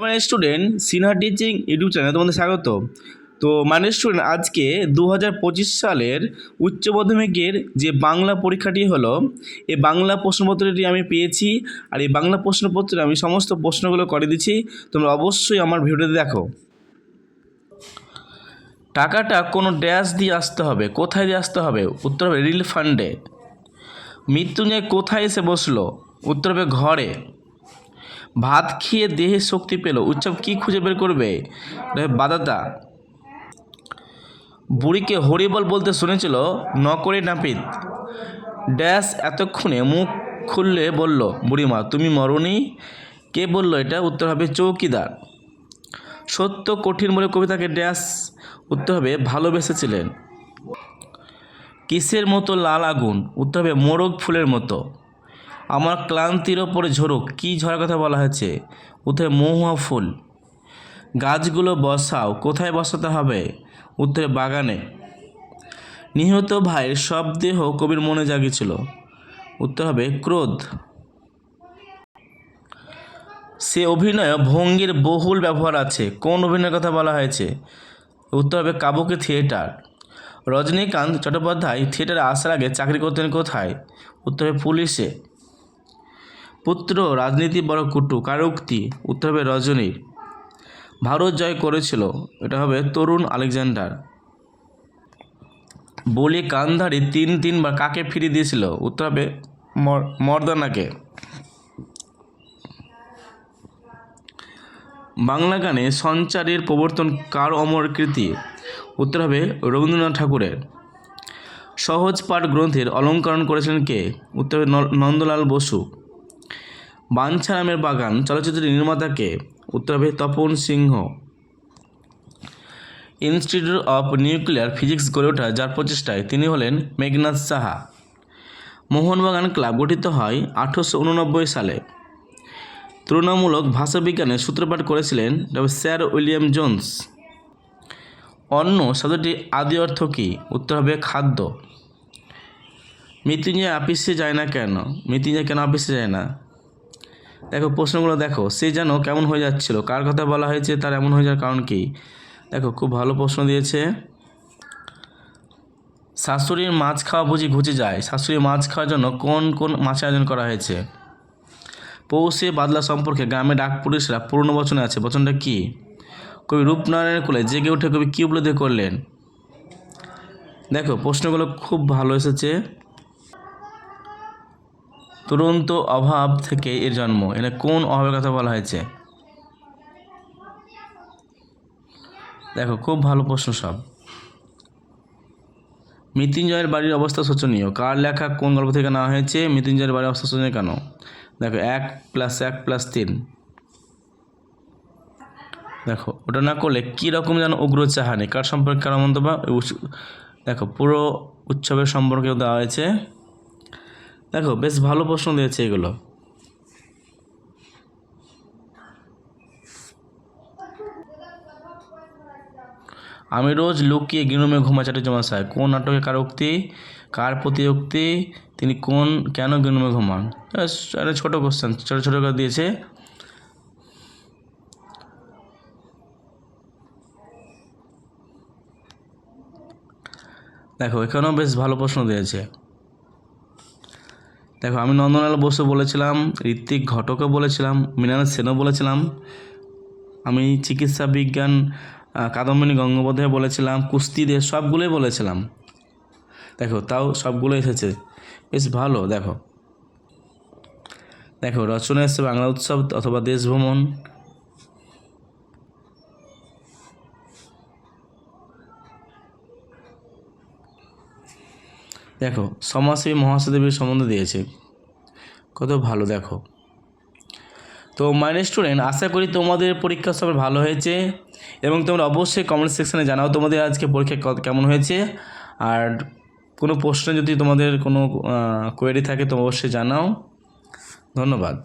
মানে student Sinha teaching YouTube চ্যানেলে তোমাদের স্বাগত। তো মানে স্টুডেন্ট আজকে দু হাজার পঁচিশ সালের উচ্চ মাধ্যমিকের যে বাংলা পরীক্ষাটি হলো এই বাংলা প্রশ্নপত্রটি আমি পেয়েছি আর এই বাংলা প্রশ্নপত্রে আমি সমস্ত প্রশ্নগুলো করে দিচ্ছি। তোমরা অবশ্যই আমার ভিডিওতে দেখো। টাকাটা কোনো ড্যাশ দিয়ে আসতে হবে, কোথায় দিয়ে আসতে হবে? উত্তর হবে রিল ফান্ডে। মৃত্যুঞ্জয় কোথায় এসে বসল? উত্তর হবে ঘরে। ভাত খেয়ে দেহে শক্তি পেল। উৎসব কি খুঁজে বের করবে? বাদাতা বুড়িকে হরিবল বলতে শুনেছিল নকরে নাপিত। ড্যাশ এতক্ষণে মুখ খুললে বলল, বুড়িমা, তুমি মরনি? কে বলল এটা? উত্তর হবে চৌকিদার। সত্য কঠিন বলে কবিতাকে ড্যাশ উত্তর হবে ভালোবেসেছিলেন। কিসের মতো লাল আগুন? উত্তর হবে মোরগ ফুলের মতো। আমার ক্লান্তির ওপরে ঝরুক, কী ঝরার কথা বলা হয়েছে? উত্তরে মহুয়া ফুল। গাছগুলো বসাও, কোথায় বসাতে হবে? উত্তরে বাগানে। নিহত ভাইয়ের সব দেহ কবির মনে জাগিয়েছিল। উত্তর হবে ক্রোধ। সে অভিনয় ভঙ্গির বহুল ব্যবহার আছে। কোন অভিনয়ের কথা বলা হয়েছে? উত্তর হবে কাবুকে থিয়েটার। রজনীকান্ত চট্টোপাধ্যায় থিয়েটারে আসার আগে চাকরি করতেন কোথায়? উত্তর হবে পুলিশে। পুত্র রাজনীতি বড় কুটু কার উক্তি উত্তর হবে রজনীর ভারত জয় করেছিল, এটা হবে তরুণ আলেকজান্ডার। বলি কান্ধারি তিন তিনবার কাকে ফিরিয়ে দিয়েছিল? উত্তর হবে মর্দানাকে। বাংলা গানে সঞ্চারের প্রবর্তন কার অমর কৃতি? উত্তর হবে রবীন্দ্রনাথ ঠাকুরের। সহজ পাঠ গ্রন্থের অলঙ্করণ করেছিলেন কে? উত্তর নন্দলাল বসু। বাঞ্ছারামের বাগান চলচ্চিত্রের নির্মাতাকে উত্তর হবে Tapan Sinha. Institute of Nuclear Physics গড়ে ওঠা যার প্রচেষ্টায় তিনি হলেন মেঘনাথ সাহা। মোহনবাগান ক্লাব গঠিত হয় আঠারোশো উননব্বই সালে। তুলনামূলক ভাষাবিজ্ঞানের সূত্রপাত করেছিলেন ডক্টর স্যার উইলিয়াম জোন্স। অন্য শব্দটি আদি অর্থ কী? উত্তর হবে খাদ্য। মৃত্যুঞ্জয় আপিসে যায় না কেন? মৃত্যুঞ্জয় কেন আপিসে যায় না? দেখো, প্রশ্নগুলো দেখো, সে যেন কেমন হয়ে যাচ্ছিল, কার কথা বলা হয়েছে, তার এমন হয়ে যাওয়ার কারণ কি? দেখো, খুব ভালো প্রশ্ন দিয়েছে। শাশুড়ির মাছ খাওয়া বুঝি ঘুচে যায়, শাশুড়ির মাছ খাওয়ার জন্য কোন কোন মাছের আয়োজন করা হয়েছে? পৌষে বাদলা সম্পর্কে গ্রামে ডাক পুলিশরা পুরনো বচনে আছে, বচনটা কি? কবি রূপনারায়ণের কোলে জেগে উঠে কবি কী উপলব্ধি করলেন? দেখো, প্রশ্নগুলো খুব ভালো এসেছে। তুরন্ত অভাব থেকে এর জন্ম। এটা কোন অভাবের কথা বলা হয়েছে? দেখো, খুব ভালো প্রশ্ন সব। মৃত্যুঞ্জয়ের বাড়ির অবস্থা শোচনীয়। কার লেখা কোন গল্প থেকে নেওয়া হয়েছে? মৃত্যুঞ্জয়ের বাড়ির অবস্থা শোচনীয় কেন? দেখো, এক প্লাস এক প্লাস তিন। দেখো, ওটা না করলে কী রকম যেন উগ্র চাহানি? কার সম্পর্কে কার মন্তব্য? দেখো, পুরো উৎসবের সম্পর্কেও দেওয়া হয়েছে। দেখো, বেশ ভালো প্রশ্ন দিয়েছে এগুলো। আমি রোজ লুকিয়ে গিনুমে ঘুমা চাটুর্য মশাই কোন নাটকে কার উক্তি, কার প্রতি উক্তি তিনি কোন, কেন গিনুমে ঘুমান? একটা ছোটো কোশ্চেন ছোটো ছোটো করে দিয়েছে। দেখো, এখানেও বেশ ভালো প্রশ্ন দিয়েছে। দেখো, আমি নন্দনাল বসু বলেছিলাম, ঋত্বিক ঘটকও বলেছিলাম, মৃণাল সেনও বলেছিলাম, আমি চিকিৎসা বিজ্ঞান কাদম্বিনী গঙ্গোপাধ্যায় বলেছিলাম কুস্তিদের সবগুলোই বলেছিলাম। দেখো, তাও সবগুলো এসেছে। বেশ ভালো, দেখো। দেখো, রচনা এসছে বাংলা উৎসব অথবা দেশ ভ্রমণ দেখো, সমাজসেবী মহাসদেবীর সম্বন্ধে দিয়েছে। কত ভালো, দেখো। তো মাই স্টুডেন্ট আশা করি তোমাদের পরীক্ষা সবাই ভালো হয়েছে এবং তোমরা অবশ্যই কমেন্ট সেকশানে জানাও তোমাদের আজকে পরীক্ষা কেমন হয়েছে। আর কোনো প্রশ্নে যদি তোমাদের কোনো কোয়েরি থাকে, তো অবশ্যই জানাও। ধন্যবাদ।